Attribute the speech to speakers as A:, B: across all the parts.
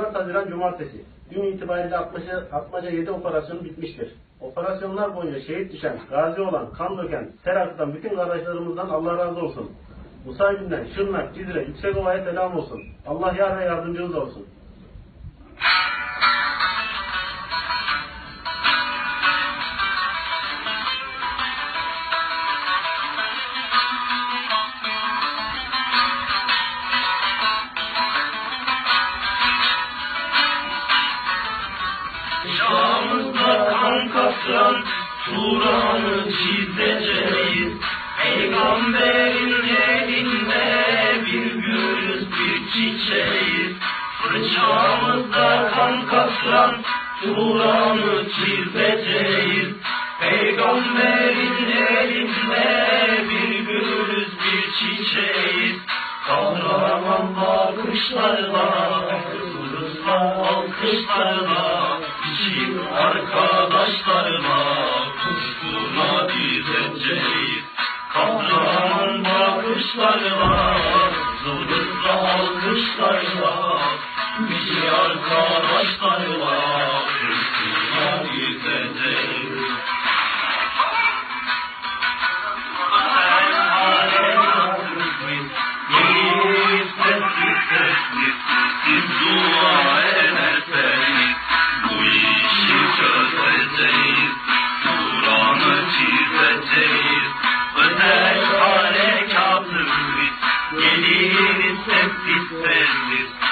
A: 4 Haziran Cumartesi. Dün itibariyle Atmaca, Atmaca 7 operasyonu bitmiştir. Operasyonlar boyunca şehit düşen, gazi olan, kan döken, ter akıtan bütün kardeşlerimizden Allah razı olsun. Musaybin'den, Şırnak, Cizre, Yüksekova'ya selam olsun. Allah yar ve yardımcınız olsun.
B: Şahımızda kan kaptan Turan'ı çizeceğiz. Peygamberin elinde bir gülüz bir çiçeğiz. Fırçamızda kan kaptan Turan'ı çizeceğiz. Peygamberin elinde bir gülüz bir çiçeğiz. Kahraman bakışlarla Kızılızla alkışlarla Bizim arkadaşlarla Kuşkuna dizeceğiz Kahraman bakışlarla Kızılızla alkışlarla Bizim arkadaşlarla
C: السبت الثالث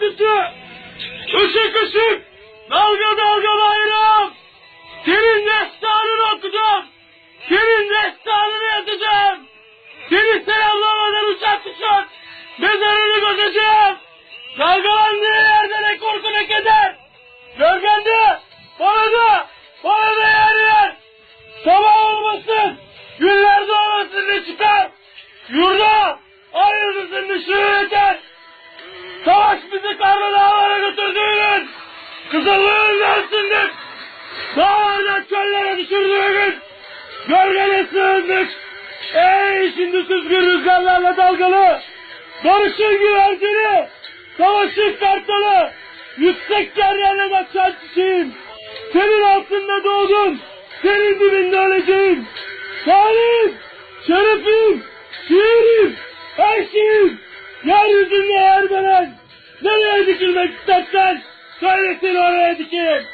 C: Örtüsü! Işık ışık! Dalga dalga bayram! Senin destanını okuyacağım! Senin destanını yazacağım! Seni selamlamadan uçak uçak! Mezarını götüreceğim! Dalgalandığı yerde ne korku ne keder! Gölgende! Bana da! Bana da yer ver! Sabah olmasın, günler doğmasın ne çıkar? Yurda ayrılmasın ışığı bizi karlı dağlara götürdüğünün, kızıllığın dersindir. Dağlardan çöllere düşürdüğü gün, gölgene sığındık. Ey şimdi süzgün rüzgarlarla dalgalı, barışın güvercini, savaşın kartalı, yüksek yerlerle bakşan çiçeğim. Senin altında doğdum, senin dibinde öleceğim. Salim, şerefim, şiirim, her şeyim. Yeryüzünde yer veren, nereye dikilmek istersen, söylesin oraya dikeyim.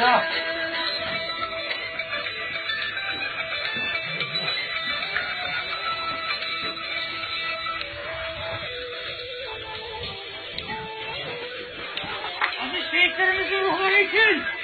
A: Ya Dankeschön.